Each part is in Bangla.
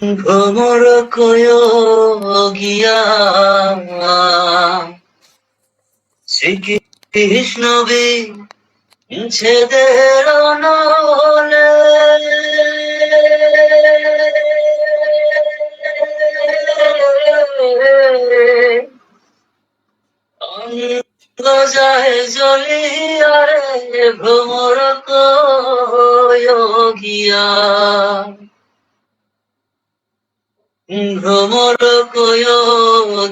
ভ্রমর কয় গিয়া শ্রীকৃষ্ণ ছেদের নলে অঙ্গ যায় জ্বলিয়ারে ভ্রমর গিয়া ভ্রমর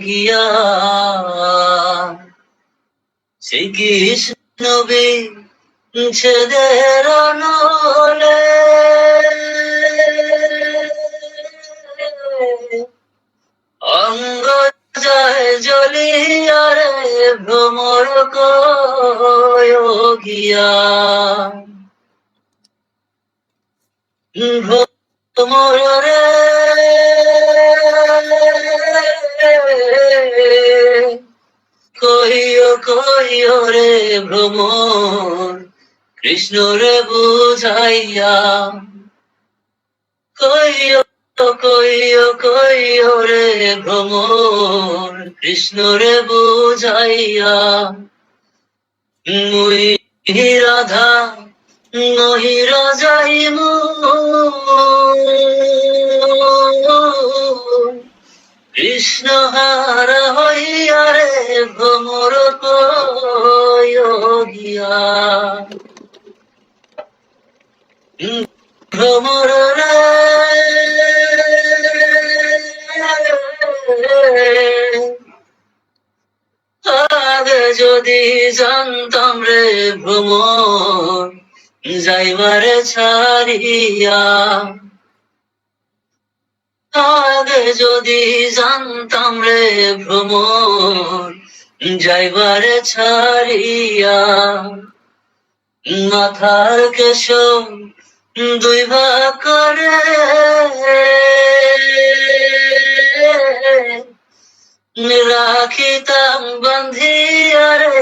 গিয়া শ্রীকৃষ্ণ ছেদের নলে অঙ্গ যায় জ্বলিয়ারে ভ্রমর কয় গিয়া ভ্রমরে কহিও কহিও রে ভ্রমর কৃষ্ণ রে বুঝাইয়া। কহিও কহিও কহিও রে ভ্রমর কৃষ্ণ রে বুঝাইয়া। মুই রাধা নহির যাইমু কৃষ্ণ হার ভ্রমর গিয়া ভ্রমর আগে যদি জানতাম রে ভ্রমর যাইবারে ছাড়িয়া আগে যদি জানতাম রে ভ্রমর যাইবারে ছাড়িয়া মাথার কেশ দুই করে। রাখিতাম বান্ধিয়া রে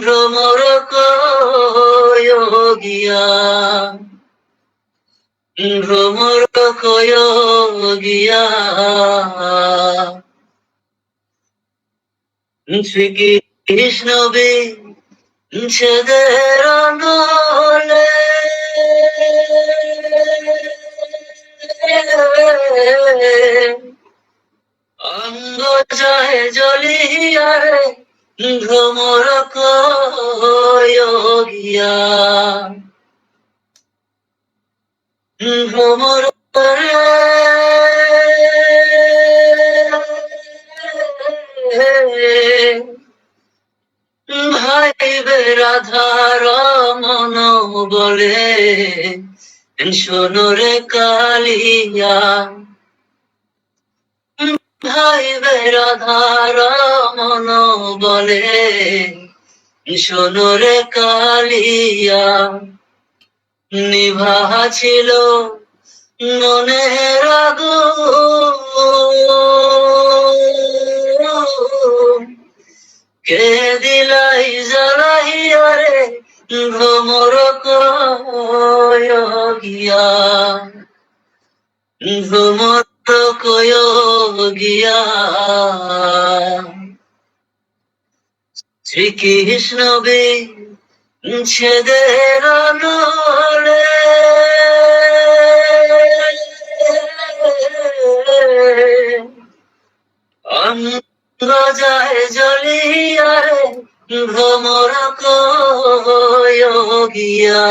ভ্রমর কয় গিয়া। ভ্রমর কয় গিয়া। শ্রীকৃষ্ণ ছেদের নলে অঙ্গ যায় জ্বলিয়ারে ভ্রমর কয় গিয়া। ভ্রমর ভাই রাধার মন বলে। সোনরে কালিয়া। ভাই রাধার মন বলে। সোনরে কালিয়া। নিভা ছিল মনের আগুন। ভ্রমর কয় গিয়া ভ্রমর কয় গিয়া শ্রীকৃষ্ণ বে ছেদের নলে অঙ্গ যায় জ্বলিয়ারে ভ্রমর কয় গিয়া